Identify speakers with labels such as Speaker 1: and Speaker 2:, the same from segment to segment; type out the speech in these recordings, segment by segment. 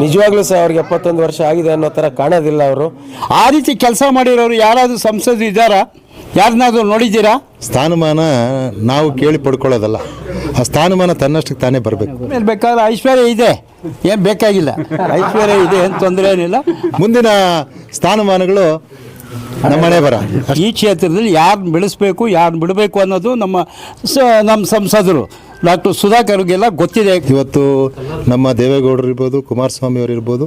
Speaker 1: ನಿಜವಾಗ್ಲೂ ಸಹ ಅವ್ರಿಗೆ ಎಪ್ಪತ್ತೊಂದು ವರ್ಷ ಆಗಿದೆ ಅನ್ನೋ ಥರ ಕಾಣೋದಿಲ್ಲ ಅವರು.
Speaker 2: ಆ ರೀತಿ ಕೆಲಸ ಮಾಡಿರೋರು ಯಾರಾದರೂ ಸಂಸದರು ಇದ್ದಾರಾ? ಯಾರನ್ನಾದ್ರೂ ನೋಡಿದ್ದೀರಾ?
Speaker 3: ಸ್ಥಾನಮಾನ ನಾವು ಕೇಳಿ ಪಡ್ಕೊಳ್ಳೋದಲ್ಲ. ಆ ಸ್ಥಾನಮಾನ ತನ್ನಷ್ಟಕ್ಕೆ ತಾನೇ ಬರಬೇಕು.
Speaker 2: ಆಮೇಲೆ ಬೇಕಾದ್ರೆ ಐಶ್ವರ್ಯ ಇದೆ. ಏನು ಬೇಕಾಗಿಲ್ಲ. ಐಶ್ವರ್ಯ ಇದೆ ಏನು ತೊಂದರೆ ಏನಿಲ್ಲ.
Speaker 3: ಮುಂದಿನ ಸ್ಥಾನಮಾನಗಳು ನಮ್ಮನೆ ಬರ
Speaker 2: ಈ ಕ್ಷೇತ್ರದಲ್ಲಿ ಯಾರನ್ನ ಬೆಳೆಸ್ಬೇಕು ಯಾರನ್ನ ಬಿಡಬೇಕು ಅನ್ನೋದು ನಮ್ಮ ಸ ನಮ್ಮ ಸಂಸದರು. ಡಾಕ್ಟರ್ ಸುಧಾಕರ್ಗೆಲ್ಲ ಗೊತ್ತಿದೆ.
Speaker 3: ಇವತ್ತು ನಮ್ಮ ದೇವೇಗೌಡರು ಇರ್ಬೋದು ಕುಮಾರಸ್ವಾಮಿ ಅವರು ಇರ್ಬೋದು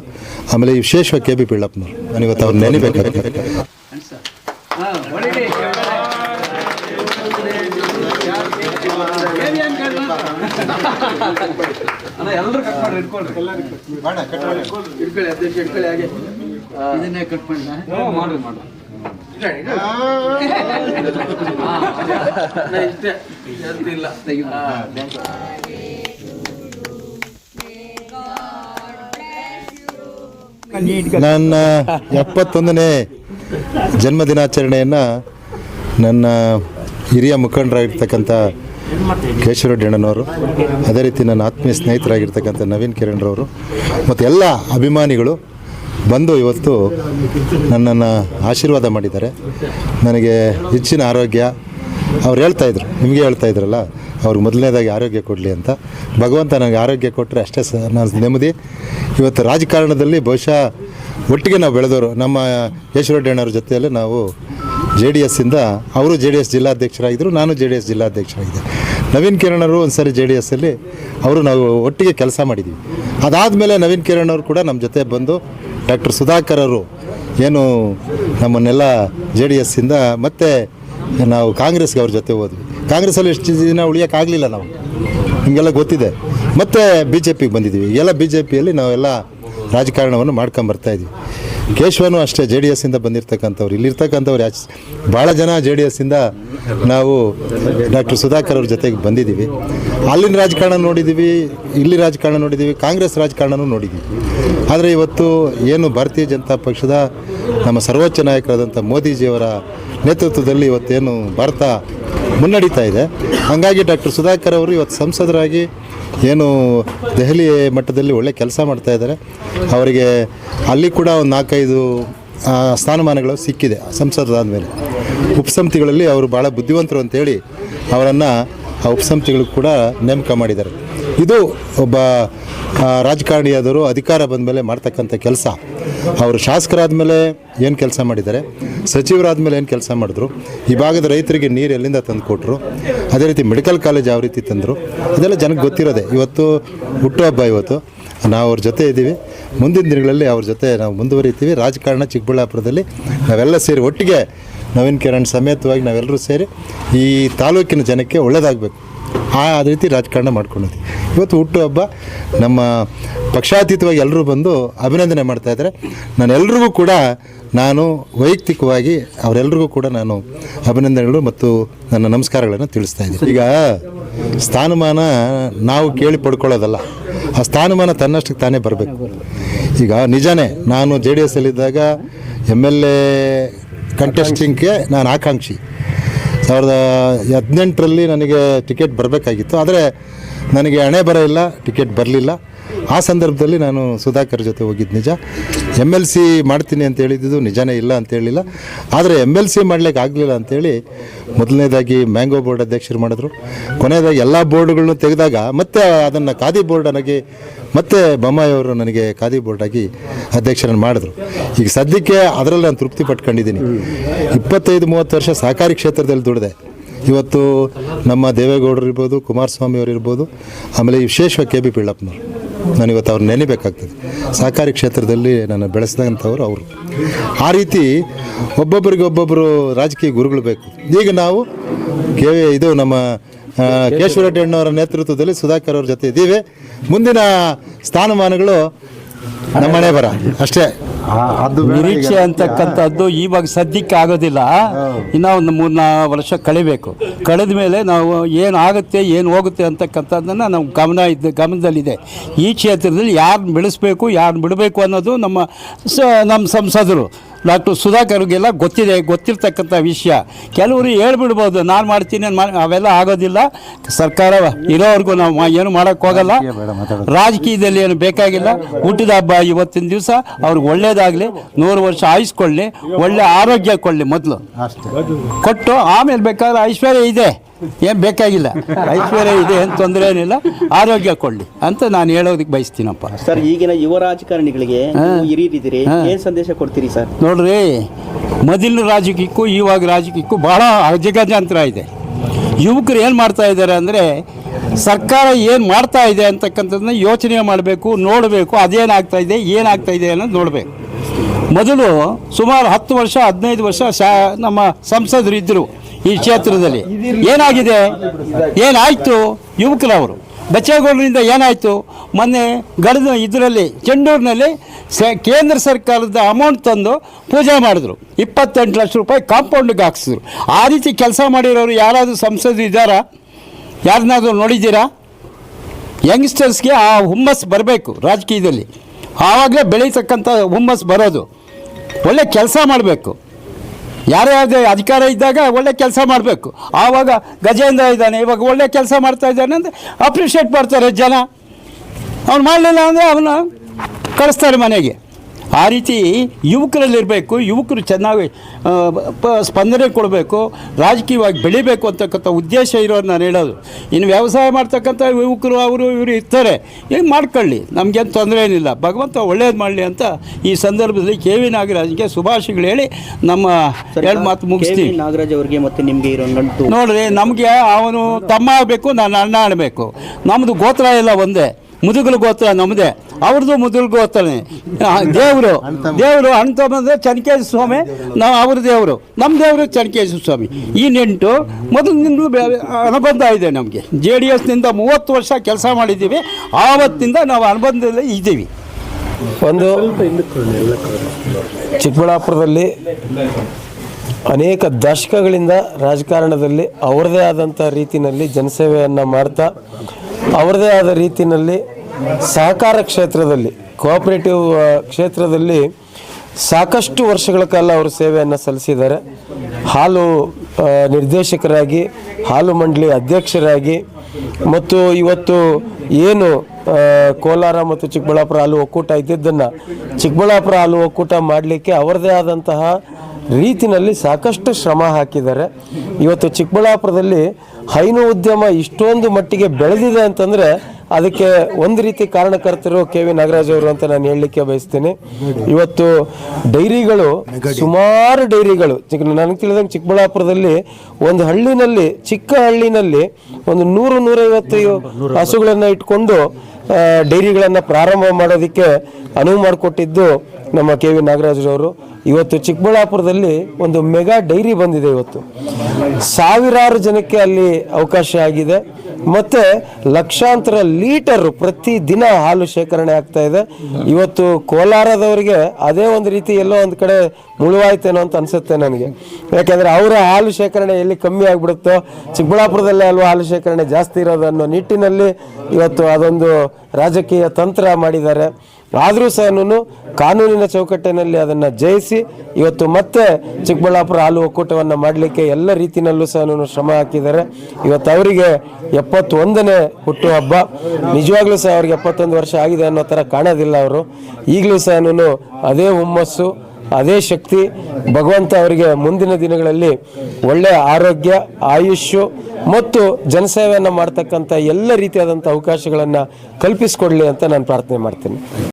Speaker 3: ಆಮೇಲೆ ವಿಶೇಷವಾಗಿ ಕೆ ಬಿ ಪಿಳ್ಳಪ್ಪನವರು ನಾನು ಇವತ್ತು ಅವ್ರು ನೆನಿಬೇಕಾಗುತ್ತೆ. ನನ್ನ ಎಪ್ಪತ್ತೊಂದನೇ ಜನ್ಮದಿನಾಚರಣೆಯನ್ನು ನನ್ನ ಹಿರಿಯ ಮುಖಂಡರಾಗಿರ್ತಕ್ಕಂಥ ಕೇಶವರೆಡ್ಡಿ ಅಣ್ಣನವರು ಅದೇ ರೀತಿ ನನ್ನ ಆತ್ಮೀಯ ಸ್ನೇಹಿತರಾಗಿರ್ತಕ್ಕಂಥ ನವೀನ್ ಕಿರಣ್ರವರು ಮತ್ತು ಎಲ್ಲ ಅಭಿಮಾನಿಗಳು ಬಂದು ಇವತ್ತು ನನ್ನನ್ನು ಆಶೀರ್ವಾದ ಮಾಡಿದ್ದಾರೆ. ನನಗೆ ಹೆಚ್ಚಿನ ಆರೋಗ್ಯ. ಅವ್ರು ಹೇಳ್ತಾಯಿದ್ರು ನಿಮಗೆ ಹೇಳ್ತಾ ಇದ್ರಲ್ಲ, ಅವ್ರಿಗೆ ಮೊದಲನೇದಾಗಿ ಆರೋಗ್ಯ ಕೊಡಲಿ ಅಂತ. ಭಗವಂತ ನನಗೆ ಆರೋಗ್ಯ ಕೊಟ್ಟರೆ ಅಷ್ಟೇ ಸ ನಾನು ನೆಮ್ಮದಿ. ಇವತ್ತು ರಾಜಕಾರಣದಲ್ಲಿ ಬಹುಶಃ ಒಟ್ಟಿಗೆ ನಾವು ಬೆಳೆದವರು, ನಮ್ಮ ಯಶವರೆಡ್ಡಿ ಅಣ್ಣವ್ರ ಜೊತೆಯಲ್ಲಿ ನಾವು ಜೆ ಡಿ ಎಸ್ಸಿಂದ ಅವರು ಜೆ ಡಿ ಎಸ್ ಜಿಲ್ಲಾಧ್ಯಕ್ಷರಾಗಿದ್ದರು ನಾನು ಜೆ ಡಿ ಎಸ್ ಜಿಲ್ಲಾಧ್ಯಕ್ಷರಾಗಿದ್ದೆ. ನವೀನ್ ಕಿರಣರು ಒಂದು ಸಾರಿ ಜೆ ಡಿ ಎಸ್ಸಲ್ಲಿ ಅವರು ನಾವು ಒಟ್ಟಿಗೆ ಕೆಲಸ ಮಾಡಿದ್ವಿ. ಅದಾದಮೇಲೆ ನವೀನ್ ಕಿರಣ್ ಅವರು ಕೂಡ ನಮ್ಮ ಜೊತೆ ಬಂದು ಡಾಕ್ಟರ್ ಸುಧಾಕರ್ ಅವರು ಏನು ನಮ್ಮನ್ನೆಲ್ಲ ಜೆ ಡಿ ಎಸ್ಸಿಂದ ಮತ್ತೆ ನಾವು ಕಾಂಗ್ರೆಸ್ಗೆ ಅವ್ರ ಜೊತೆ ಹೋದ್ವಿ. ಕಾಂಗ್ರೆಸ್ಸಲ್ಲಿ ಎಷ್ಟು ದಿನ ಉಳಿಯೋಕ್ಕಾಗಲಿಲ್ಲ ನಾವು. ನಿಮಗೆಲ್ಲ ಗೊತ್ತಿದೆ. ಮತ್ತೆ ಬಿ ಜೆ ಪಿಗೆ ಬಂದಿದ್ದೀವಿ. ಎಲ್ಲ ಬಿ ಜೆ ಪಿಯಲ್ಲಿ ನಾವೆಲ್ಲ ರಾಜಕಾರಣವನ್ನು ಮಾಡ್ಕೊಂಬರ್ತಾ ಇದ್ವಿ ಕೇಶವನು ಅಷ್ಟೇ ಜೆ ಡಿ ಎಸ್ಸಿಂದ ಬಂದಿರತಕ್ಕಂಥವ್ರು. ಇಲ್ಲಿರ್ತಕ್ಕಂಥವ್ರು ಯಾಚ್ ಭಾಳ ಜನ ಜೆ ಡಿ ಎಸ್ಸಿಂದ ನಾವು ಡಾಕ್ಟರ್ ಸುಧಾಕರ್ ಅವ್ರ ಜೊತೆಗೆ ಬಂದಿದ್ದೀವಿ. ಅಲ್ಲಿನ ರಾಜಕಾರಣ ನೋಡಿದ್ದೀವಿ, ಇಲ್ಲಿ ರಾಜಕಾರಣ ನೋಡಿದ್ದೀವಿ, ಕಾಂಗ್ರೆಸ್ ರಾಜಕಾರಣನೂ ನೋಡಿದ್ದೀವಿ. ಆದರೆ ಇವತ್ತು ಏನು ಭಾರತೀಯ ಜನತಾ ಪಕ್ಷದ ನಮ್ಮ ಸರ್ವೋಚ್ಚ ನಾಯಕರಾದಂಥ ಮೋದಿಜಿಯವರ ನೇತೃತ್ವದಲ್ಲಿ ಇವತ್ತೇನು ಭಾರತ ಮುನ್ನಡೀತಾ ಇದೆ. ಹಾಗಾಗಿ ಡಾಕ್ಟರ್ ಸುಧಾಕರ್ ಅವರು ಇವತ್ತು ಸಂಸದರಾಗಿ ಏನು ದೆಹಲಿ ಮಟ್ಟದಲ್ಲಿ ಒಳ್ಳೆ ಕೆಲಸ ಮಾಡ್ತಾ ಇದ್ದಾರೆ. ಅವರಿಗೆ ಅಲ್ಲಿ ಕೂಡ ಒಂದು ನಾಲ್ಕೈದು ಸ್ಥಾನಮಾನಗಳು ಸಿಕ್ಕಿದೆ ಸಂಸದರಾದಮೇಲೆ. ಉಪಸಮಿತಿಗಳಲ್ಲಿ ಅವರು ಭಾಳ ಬುದ್ಧಿವಂತರು ಅಂತೇಳಿ ಅವರನ್ನು ಆ ಉಪಸಮಿತಿಗಳು ಕೂಡ ನೇಮಕ ಮಾಡಿದ್ದಾರೆ. ಇದು ಒಬ್ಬ ರಾಜಕಾರಣಿಯಾದರು ಅಧಿಕಾರ ಬಂದ ಮೇಲೆ ಮಾಡ್ತಕ್ಕಂಥ ಕೆಲಸ. ಅವರು ಶಾಸಕರಾದ ಮೇಲೆ ಏನು ಕೆಲಸ ಮಾಡಿದ್ದಾರೆ? ಸಚಿವರಾದ ಮೇಲೆ ಏನು ಕೆಲಸ ಮಾಡಿದ್ರು? ಈ ಭಾಗದ ರೈತರಿಗೆ ನೀರು ಎಲ್ಲಿಂದ ತಂದು ಕೊಟ್ಟರು ಅದೇ ರೀತಿ ಮೆಡಿಕಲ್ ಕಾಲೇಜ್ ಯಾವ ರೀತಿ ತಂದರು? ಇದೆಲ್ಲ ಜನಕ್ಕೆ ಗೊತ್ತಿರೋದೆ. ಇವತ್ತು ಹುಟ್ಟುಹಬ್ಬ ಇವತ್ತು. ನಾವು ಅವ್ರ ಜೊತೆ ಇದ್ದೀವಿ. ಮುಂದಿನ ದಿನಗಳಲ್ಲಿ ಅವ್ರ ಜೊತೆ ನಾವು ಮುಂದುವರಿತೀವಿ. ರಾಜಕಾರಣ ಚಿಕ್ಕಬಳ್ಳಾಪುರದಲ್ಲಿ ನಾವೆಲ್ಲ ಸೇರಿ ಒಟ್ಟಿಗೆ ನವೀನ್ ಕಿರಣ್ ಸಮೇತವಾಗಿ ನಾವೆಲ್ಲರೂ ಸೇರಿ ಈ ತಾಲೂಕಿನ ಜನಕ್ಕೆ ಒಳ್ಳೆಯದಾಗಬೇಕು ಆ ಅದೇ ರೀತಿ ರಾಜಕಾರಣ ಮಾಡ್ಕೊಂಡಿದ್ವಿ. ಇವತ್ತು ಹುಟ್ಟುಹಬ್ಬ ನಮ್ಮ ಪಕ್ಷಾತೀತವಾಗಿ ಎಲ್ಲರೂ ಬಂದು ಅಭಿನಂದನೆ ಮಾಡ್ತಾ ಇದ್ದಾರೆ. ನಾನು ಎಲ್ರಿಗೂ ಕೂಡ ನಾನು ವೈಯಕ್ತಿಕವಾಗಿ ಅವರೆಲ್ಲರಿಗೂ ಕೂಡ ನಾನು ಅಭಿನಂದನೆಗಳು ಮತ್ತು ನನ್ನ ನಮಸ್ಕಾರಗಳನ್ನು ತಿಳಿಸ್ತಾ ಇದ್ದೀನಿ. ಈಗ ಸ್ಥಾನಮಾನ ನಾವು ಕೇಳಿ ಪಡ್ಕೊಳ್ಳೋದಲ್ಲ, ಆ ಸ್ಥಾನಮಾನ ತನ್ನಷ್ಟಕ್ಕೆ ತಾನೇ ಬರಬೇಕು. ಈಗ ನಿಜಾನೇ ನಾನು ಜೆ ಡಿ ಎಸ್ಸಲ್ಲಿದ್ದಾಗ ಎಂ ಎಲ್ ಎ ಕಂಟೆಸ್ಟಿಂಗ್ಗೆ ನಾನು ಆಕಾಂಕ್ಷಿ. ಸಾವಿರದ ಹದಿನೆಂಟರಲ್ಲಿ ನನಗೆ ಟಿಕೆಟ್ ಬರಬೇಕಾಗಿತ್ತು. ಆದರೆ ನನಗೆ ಹಣೆ ಬರ ಇಲ್ಲ, ಟಿಕೆಟ್ ಬರಲಿಲ್ಲ. ಆ ಸಂದರ್ಭದಲ್ಲಿ ನಾನು ಸುಧಾಕರ್ ಜೊತೆ ಹೋಗಿದ್ದು ನಿಜ. ಎಂ ಎಲ್ ಸಿ ಮಾಡ್ತೀನಿ ಅಂತ ಹೇಳಿದ್ದು ನಿಜನೇ ಇಲ್ಲ ಅಂತ ಹೇಳಿಲ್ಲ. ಆದರೆ ಎಂ ಎಲ್ ಸಿ ಮಾಡಲಿಕ್ಕೆ ಆಗಲಿಲ್ಲ ಅಂತೇಳಿ ಮೊದಲನೇದಾಗಿ ಮ್ಯಾಂಗೋ ಬೋರ್ಡ್ ಅಧ್ಯಕ್ಷರು ಮಾಡಿದ್ರು. ಕೊನೆಯದಾಗಿ ಎಲ್ಲ ಬೋರ್ಡ್ಗಳನ್ನು ತೆಗೆದಾಗ ಮತ್ತೆ ಅದನ್ನು ಖಾದಿ ಬೋರ್ಡ್ ನನಗೆ ಮತ್ತೆ ಬೊಮ್ಮಾಯಿಯವರು ನನಗೆ ಖಾದಿ ಬೋರ್ಡ್ ಆಗಿ ಅಧ್ಯಕ್ಷರನ್ನು ಮಾಡಿದ್ರು. ಈಗ ಸದ್ಯಕ್ಕೆ ಅದರಲ್ಲಿ ನಾನು ತೃಪ್ತಿ ಪಟ್ಕೊಂಡಿದ್ದೀನಿ. ಇಪ್ಪತ್ತೈದು, ಮೂವತ್ತು ವರ್ಷ ಸಹಕಾರಿ ಕ್ಷೇತ್ರದಲ್ಲಿ ದುಡಿದೆ. ಇವತ್ತು ನಮ್ಮ ದೇವೇಗೌಡರು ಇರ್ಬೋದು, ಕುಮಾರಸ್ವಾಮಿ ಅವರು ಇರ್ಬೋದು, ಆಮೇಲೆ ವಿಶೇಷವಾಗಿ ಕೆ ಬಿ ಪಿಳ್ಳಪ್ಪನವರು. ನಾನು ಇವತ್ತು ಅವ್ರು ನೆನಿಬೇಕಾಗ್ತದೆ. ಸಹಕಾರಿ ಕ್ಷೇತ್ರದಲ್ಲಿ ನಾನು ಬೆಳೆಸಿದಂಥವ್ರು ಅವರು. ಆ ರೀತಿ ಒಬ್ಬೊಬ್ಬರಿಗೆ ಒಬ್ಬೊಬ್ಬರು ರಾಜಕೀಯ ಗುರುಗಳು ಬೇಕು. ಈಗ ನಾವು ಕೆ ಇದು ನಮ್ಮ ಕೇಶವರೆಡ್ಡಿ ಅಣ್ಣವರ ನೇತೃತ್ವದಲ್ಲಿ ಸುಧಾಕರ್ ಅವ್ರ ಜೊತೆ ಇದ್ದೀವಿ. ಮುಂದಿನ ಸ್ಥಾನಮಾನಗಳು ನಮ್ಮನೆ ಬರ ಅಷ್ಟೇ. ಅದು
Speaker 2: ನಿರೀಕ್ಷೆ ಅಂತಕ್ಕಂಥದ್ದು ಇವಾಗ ಸದ್ಯಕ್ಕೆ ಆಗೋದಿಲ್ಲ. ಇನ್ನೂ ಒಂದು ಮೂರು ನಾ ವರ್ಷ ಕಳಿಬೇಕು. ಕಳೆದ ಮೇಲೆ ನಾವು ಏನು ಆಗುತ್ತೆ ಏನು ಹೋಗುತ್ತೆ ಅಂತಕ್ಕಂಥದ್ದನ್ನು ನಮ್ಮ ಗಮನ ಇದ್ದ ಗಮನದಲ್ಲಿದೆ. ಈ ಕ್ಷೇತ್ರದಲ್ಲಿ ಯಾರನ್ನ ಬೆಳೆಸ್ಬೇಕು ಯಾರನ್ನ ಬಿಡಬೇಕು ಅನ್ನೋದು ನಮ್ಮ ಸ ನಮ್ಮ ಸಂಸದರು. ಡಾಕ್ಟರ್ ಸುಧಾಕರ್ಗೆಲ್ಲ ಗೊತ್ತಿದೆ ಗೊತ್ತಿರ್ತಕ್ಕಂಥ ವಿಷಯ. ಕೆಲವರು ಹೇಳ್ಬಿಡ್ಬೋದು ನಾನು ಮಾಡ್ತೀನಿ ಅವೆಲ್ಲ ಆಗೋದಿಲ್ಲ. ಸರ್ಕಾರ ಇರೋವರೆಗೂ ನಾವು ಏನು ಮಾಡೋಕ್ಕೋಗಲ್ಲ ರಾಜಕೀಯದಲ್ಲಿ ಏನು ಬೇಕಾಗಿಲ್ಲ. ಹುಟ್ಟಿದ ಹಬ್ಬ ಇವತ್ತಿನ ದಿವಸ ಅವ್ರಿಗೆ ಒಳ್ಳೇದಾಗಲಿ. ನೂರು ವರ್ಷ ಆಯಿಸ್ಕೊಳ್ಳಿ ಒಳ್ಳೆ ಆರೋಗ್ಯ ಕೊಡಲಿ ಮೊದಲು. ಕೊಟ್ಟು ಆಮೇಲೆ ಬೇಕಾದ್ರೆ ಐಶ್ವರ್ಯ ಇದೆ. ಏನು ಬೇಕಾಗಿಲ್ಲ. ಐಶ್ವರ್ಯ ಇದೆ ಏನು ತೊಂದರೆ ಏನಿಲ್ಲ. ಆರೋಗ್ಯ ಕೊಡಲಿ ಅಂತ ನಾನು ಹೇಳೋದಕ್ಕೆ ಬಯಸ್ತೀನಪ್ಪ.
Speaker 4: ಸರ್ ಈಗಿನ ಯುವ ರಾಜಕಾರಣಿಗಳಿಗೆ ಹಿರಿಯರಿದ್ದೀರಿ ಏನು ಸಂದೇಶ ಕೊಡ್ತೀರಿ ಸರ್?
Speaker 2: ನೋಡ್ರಿ ಮೊದಲಿನ ರಾಜಕೀಯಕ್ಕೂ ಇವಾಗ ರಾಜಕೀಯಕ್ಕೂ ಭಾಳ ಅಜಗಜಾಂತರ ಇದೆ. ಯುವಕರು ಏನು ಮಾಡ್ತಾ ಇದ್ದಾರೆ ಅಂದರೆ ಸರ್ಕಾರ ಏನು ಮಾಡ್ತಾ ಇದೆ ಅಂತಕ್ಕಂಥದ್ದನ್ನ ಯೋಚನೆ ಮಾಡಬೇಕು ನೋಡಬೇಕು ಅದೇನಾಗ್ತಾ ಇದೆ ಏನಾಗ್ತಾ ಇದೆ ಅನ್ನೋದು ನೋಡಬೇಕು. ಮೊದಲು ಸುಮಾರು ಹತ್ತು ವರ್ಷ ಹದಿನೈದು ವರ್ಷ ಶಾ ನಮ್ಮ ಸಂಸದರು ಇದ್ದರು ಈ ಕ್ಷೇತ್ರದಲ್ಲಿ ಏನಾಗಿದೆ? ಏನಾಯಿತು? ಯುವಕರವರು. ಬಚ್ಚೇಗೌಡರಿಂದ ಏನಾಯಿತು? ಮೊನ್ನೆ ಗಡದ ಇದರಲ್ಲಿ, ಚೆಂಡೂರಿನಲ್ಲಿ ಸ, ಕೇಂದ್ರ ಸರ್ಕಾರದ ಅಮೌಂಟ್ ತಂದು ಪೂಜೆ ಮಾಡಿದ್ರು. ಇಪ್ಪತ್ತೆಂಟು ಲಕ್ಷ ರೂಪಾಯಿ ಕಾಂಪೌಂಡಿಗೆ ಹಾಕ್ಸಿದ್ರು. ಆ ರೀತಿ ಕೆಲಸ ಮಾಡಿರೋರು ಯಾರಾದರೂ ಸಂಸದರು ಇದ್ದಾರಾ? ಯಾರನ್ನಾದರೂ ನೋಡಿದ್ದೀರಾ? ಯಂಗ್ಸ್ಟರ್ಸ್ಗೆ ಆ ಹುಮ್ಮಸ್ ಬರಬೇಕು ರಾಜಕೀಯದಲ್ಲಿ. ಆವಾಗಲೇ ಬೆಳೀತಕ್ಕಂಥ ಹುಮ್ಮಸ್ ಬರೋದು. ಒಳ್ಳೆ ಕೆಲಸ ಮಾಡಬೇಕು. ಯಾರ್ಯಾರದೇ ಅಧಿಕಾರ ಇದ್ದಾಗ ಒಳ್ಳೆ ಕೆಲಸ ಮಾಡಬೇಕು. ಆವಾಗ ಗಜೇಂದ್ರ ಇದ್ದಾನೆ, ಇವಾಗ ಒಳ್ಳೆ ಕೆಲಸ ಮಾಡ್ತಾ ಇದ್ದಾನೆ ಅಂದರೆ ಅಪ್ರಿಷಿಯೇಟ್ ಮಾಡ್ತಾರೆ ಜನ. ಅವ್ನು ಮಾಡಲಿಲ್ಲ ಅಂದರೆ ಅವನ್ನ ಕಳಿಸ್ತಾರೆ ಮನೆಗೆ. ಆ ರೀತಿ ಯುವಕರಲ್ಲಿರಬೇಕು ಯುವಕರು ಚೆನ್ನಾಗಿ ಸ್ಪಂದನೆ ಕೊಡಬೇಕು ರಾಜಕೀಯವಾಗಿ ಬೆಳಿಬೇಕು ಅಂತಕ್ಕಂಥ ಉದ್ದೇಶ ಇರೋದು ನಾನು ಹೇಳೋದು. ಇನ್ನು ವ್ಯವಸಾಯ ಮಾಡ್ತಕ್ಕಂಥ ಯುವಕರು ಅವರು ಇವರು ಇರ್ತಾರೆ. ಈಗ ಮಾಡ್ಕೊಳ್ಳಿ ನಮಗೇನು ತೊಂದರೆ ಏನಿಲ್ಲ. ಭಗವಂತ ಒಳ್ಳೇದು ಮಾಡಲಿ ಅಂತ ಈ ಸಂದರ್ಭದಲ್ಲಿ ಕೆ ವಿ ನಾಗರಾಜ್ಗೆ ಶುಭಾಶಯಗಳು ಹೇಳಿ ನಮ್ಮ ಎರಡು ಮಾತು ಮುಗಿಸ್ತೀವಿ
Speaker 4: ನಾಗರಾಜ್ ಅವರಿಗೆ ಮತ್ತು ನಿಮಗೆ ಇರೋ
Speaker 2: ನೋಡ್ರಿ ನಮಗೆ ಅವನು ತಮ್ಮ ಆಗಬೇಕು ನಾನು ಅಣ್ಣ ಆಡಬೇಕು ನಮ್ಮದು ಗೋತ್ರ ಎಲ್ಲ ಒಂದೇ. ಮುದುಗಲು ಗೋತ್ರ ನಮ್ಮದೇ ಅವ್ರದ್ದು ಮುದುಗಲು ಗೋತ್ರನೇ. ದೇವರು. ದೇವರು ಅಂತ ಬಂದರೆ ಚನಕೇಶ ಸ್ವಾಮಿ, ನಾವು ಅವ್ರ ದೇವರು. ನಮ್ಮ ದೇವರು ಚನಕೇಶ ಸ್ವಾಮಿ. ಈ ನೆಂಟು ಮೊದಲಿನಿಂದಲೂ ಅನುಬಂಧ ಇದೆ ನಮಗೆ. ಜೆ ಡಿ ಎಸ್ನಿಂದ ಮೂವತ್ತು ವರ್ಷ ಕೆಲಸ ಮಾಡಿದ್ದೀವಿ. ಆವತ್ತಿಂದ ನಾವು ಅನುಬಂಧದಲ್ಲಿ ಇದ್ದೀವಿ.
Speaker 1: ಒಂದು, ಚಿಕ್ಕಬಳ್ಳಾಪುರದಲ್ಲಿ ಅನೇಕ ದಶಕಗಳಿಂದ ರಾಜಕಾರಣದಲ್ಲಿ ಅವರದೇ ಆದಂಥ ರೀತಿಯಲ್ಲಿ ಜನಸೇವೆಯನ್ನು ಮಾಡ್ತಾ ಅವರದೇ ಆದ ರೀತಿಯಲ್ಲಿ ಸಹಕಾರ ಕ್ಷೇತ್ರದಲ್ಲಿ ಕೋಆಪರೇಟಿವ್ ಕ್ಷೇತ್ರದಲ್ಲಿ ಸಾಕಷ್ಟು ವರ್ಷಗಳ ಕಾಲ ಅವರು ಸೇವೆಯನ್ನು ಸಲ್ಲಿಸಿದ್ದಾರೆ. ಹಾಲು ನಿರ್ದೇಶಕರಾಗಿ, ಹಾಲು ಮಂಡಳಿ ಅಧ್ಯಕ್ಷರಾಗಿ ಮತ್ತು ಇವತ್ತು ಏನು ಕೋಲಾರ ಮತ್ತು ಚಿಕ್ಕಬಳ್ಳಾಪುರ ಹಾಲು ಒಕ್ಕೂಟ ಇದ್ದಿದ್ದನ್ನು ಚಿಕ್ಕಬಳ್ಳಾಪುರ ಹಾಲು ಒಕ್ಕೂಟ ಮಾಡಲಿಕ್ಕೆ ಅವರದೇ ಆದಂತಹ ರೀತಿನಲ್ಲಿ ಸಾಕಷ್ಟು ಶ್ರಮ ಹಾಕಿದ್ದಾರೆ. ಇವತ್ತು ಚಿಕ್ಕಬಳ್ಳಾಪುರದಲ್ಲಿ ಹೈನು ಉದ್ಯಮ ಇಷ್ಟೊಂದು ಮಟ್ಟಿಗೆ ಬೆಳೆದಿದೆ ಅಂತಂದರೆ ಅದಕ್ಕೆ ಒಂದು ರೀತಿ ಕಾರಣಕರ್ತರು ಕೆ ವಿ ನಾಗರಾಜ್ ಅವರು ಅಂತ ನಾನು ಹೇಳಲಿಕ್ಕೆ ಬಯಸ್ತೀನಿ. ಇವತ್ತು ಡೈರಿಗಳು, ಸುಮಾರು ಡೈರಿಗಳು, ಚಿಕ್ಕ ನನಗೆ ತಿಳಿದಂಗೆ ಚಿಕ್ಕಬಳ್ಳಾಪುರದಲ್ಲಿ ಒಂದು ಹಳ್ಳಿನಲ್ಲಿ, ಚಿಕ್ಕ ಹಳ್ಳಿನಲ್ಲಿ ಒಂದು ನೂರು, ನೂರೈವತ್ತು ಹಸುಗಳನ್ನು ಇಟ್ಕೊಂಡು ಡೈರಿಗಳನ್ನು ಪ್ರಾರಂಭ ಮಾಡೋದಕ್ಕೆ ಅನುವು ಮಾಡಿಕೊಟ್ಟಿದ್ದು ನಮ್ಮ ಕೆ ವಿ ನಾಗರಾಜರವರು ಇವತ್ತು ಚಿಕ್ಕಬಳ್ಳಾಪುರದಲ್ಲಿ ಒಂದು ಮೆಗಾ ಡೈರಿ ಬಂದಿದೆ ಇವತ್ತು. ಸಾವಿರಾರು ಜನಕ್ಕೆ ಅಲ್ಲಿ ಅವಕಾಶ ಆಗಿದೆ. ಮತ್ತೆ ಲಕ್ಷಾಂತರ ಲೀಟರ್ ಪ್ರತಿ ದಿನ ಹಾಲು ಶೇಖರಣೆ ಆಗ್ತಾ ಇದೆ. ಇವತ್ತು ಕೋಲಾರದವರಿಗೆ ಅದೇ ಒಂದು ರೀತಿ ಎಲ್ಲೋ ಒಂದು ಕಡೆ ಮುಳುವಾಯ್ತೇನೋ ಅಂತ ಅನ್ಸುತ್ತೆ ನನಗೆ. ಯಾಕೆಂದರೆ ಅವರ ಹಾಲು ಶೇಖರಣೆ ಎಲ್ಲಿ ಕಮ್ಮಿ ಆಗಿಬಿಡುತ್ತೋ, ಚಿಕ್ಕಬಳ್ಳಾಪುರದಲ್ಲೇ ಅಲ್ವಾ ಹಾಲು ಶೇಖರಣೆ ಜಾಸ್ತಿ ಇರೋದು ಅನ್ನೋ ನಿಟ್ಟಿನಲ್ಲಿ ಇವತ್ತು ಅದೊಂದು ರಾಜಕೀಯ ತಂತ್ರ ಮಾಡಿದ್ದಾರೆ. ಆದರೂ ಸಹ ಕಾನೂನಿನ ಚೌಕಟ್ಟಿನಲ್ಲಿ ಅದನ್ನು ಜಯಿಸಿ ಇವತ್ತು ಮತ್ತೆ ಚಿಕ್ಕಬಳ್ಳಾಪುರ ಹಾಲು ಒಕ್ಕೂಟವನ್ನು ಮಾಡಲಿಕ್ಕೆ ಎಲ್ಲ ರೀತಿಯಲ್ಲೂ ಸಹ ಶ್ರಮ ಹಾಕಿದ್ದಾರೆ. ಇವತ್ತು ಅವರಿಗೆ ಎಪ್ಪತ್ತೊಂದನೇ ಹುಟ್ಟುಹಬ್ಬ ನಿಜವಾಗ್ಲೂ ಸಹ ಅವ್ರಿಗೆ ಎಪ್ಪತ್ತೊಂದು ವರ್ಷ ಆಗಿದೆ ಅನ್ನೋ ಥರ ಕಾಣೋದಿಲ್ಲ ಅವರು. ಈಗಲೂ ಸಹ ಅದೇ ಹುಮ್ಮಸ್ಸು, ಅದೇ ಶಕ್ತಿ. ಭಗವಂತ ಅವರಿಗೆ ಮುಂದಿನ ದಿನಗಳಲ್ಲಿ ಒಳ್ಳೆಯ ಆರೋಗ್ಯ, ಆಯುಷ್ಯು ಮತ್ತು ಜನಸೇವೆಯನ್ನು ಮಾಡ್ತಕ್ಕಂಥ ಎಲ್ಲ ರೀತಿಯಾದಂಥ ಅವಕಾಶಗಳನ್ನು ಕಲ್ಪಿಸಿಕೊಡ್ಲಿ ಅಂತ ನಾನು ಪ್ರಾರ್ಥನೆ ಮಾಡ್ತೀನಿ.